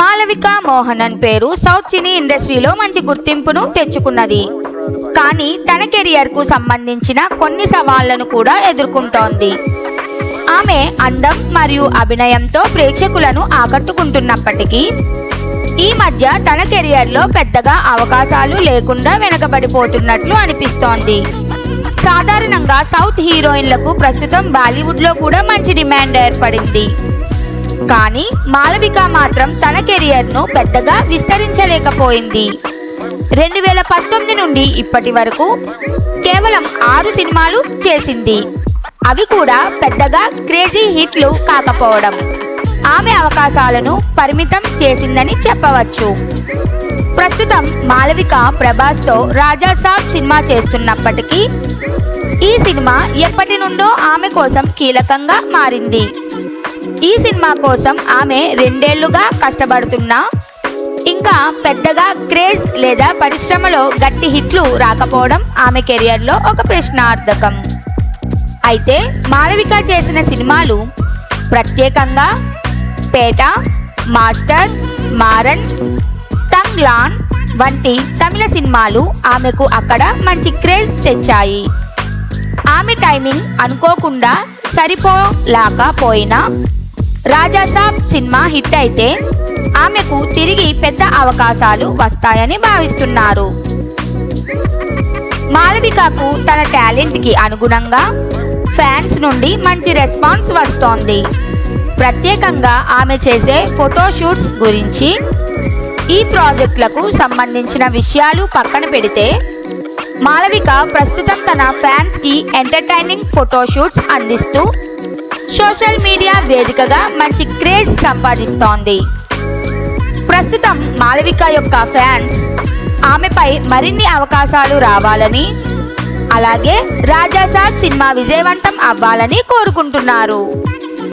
మాలవిక మోహనన్ పేరు. సౌత్ సినీ ఇండస్ట్రీలో మంచి గుర్తింపును తెచ్చుకున్నది. కానీ తన కెరియర్కు సంబంధించిన కొన్ని సవాళ్ళను కూడా ఎదుర్కొంటోంది. ఆమె అందం మరియు అభినయంతో ప్రేక్షకులను ఆకట్టుకుంటున్నప్పటికీ ఈ మధ్య తన కెరియర్లో పెద్దగా అవకాశాలు లేకుండా వెనకబడిపోతున్నట్లు అనిపిస్తోంది. సాధారణంగా సౌత్ హీరోయిన్లకు ప్రస్తుతం బాలీవుడ్లో కూడా మంచి డిమాండ్ ఏర్పడింది. కానీ మాలవిక మాత్రం తన కెరియర్ను పెద్దగా విస్తరించలేకపోయింది. రెండు వేల పంతొమ్మిది నుండి ఇప్పటి వరకు కేవలం ఆరు సినిమాలు చేసింది. అవి కూడా పెద్దగా క్రేజీ హిట్లు కాకపోవడం ఆమె అవకాశాలను పరిమితం చేసిందని చెప్పవచ్చు. ప్రస్తుతం మాలవిక ప్రభాస్తో రాజా సాబ్ సినిమా చేస్తున్నప్పటికీ ఈ సినిమా ఎప్పటి నుండో ఆమె కోసం కీలకంగా మారింది. ఈ సినిమా కోసం ఆమె రెండేళ్ళుగా కష్టపడుతున్నా. ఇంకా పెద్దగా క్రేజ్ లేదా పరిశ్రమలో గట్టి హిట్లు రాకపోవడం ఆమె కెరియర్లో ఒక ప్రశ్నార్థకం. అయితే మాలవిక చేసిన సినిమాలు ప్రత్యేకంగా పేట మాస్టర్ మారన్ తంగ్లాన్ వంటి తమిళ సినిమాలు ఆమెకు అక్కడ మంచి క్రేజ్ తెచ్చాయి. టైమింగ్ అనుకోకుండా సరిపోలేకపోయినా రాజాసాబ్ సినిమా హిట్ అయితే ఆమెకు తిరిగి పెద్ద అవకాశాలు వస్తాయని భావిస్తున్నారు. మాలవికకు తన టాలెంట్కి అనుగుణంగా ఫ్యాన్స్ నుండి మంచి రెస్పాన్స్ వస్తోంది. ప్రత్యేకంగా ఆమె చేసే ఫోటోషూట్స్ గురించి ఈ ప్రాజెక్టులకు సంబంధించిన విషయాలు పక్కన పెడితే మాలవిక ప్రస్తుతం తన ఈ ఎంటర్టైనింగ్ ఫోటోషూట్స్ అందిస్తూ సోషల్ మీడియా వేదికగా మంచి క్రేజ్ సంపాదిస్తోంది. ప్రస్తుతం మాలవిక యొక్క ఫ్యాన్స్ ఆమెపై మరిన్ని అవకాశాలు రావాలని అలాగే రాజాసాబ్ సినిమా విజయవంతం అవ్వాలని కోరుకుంటున్నారు.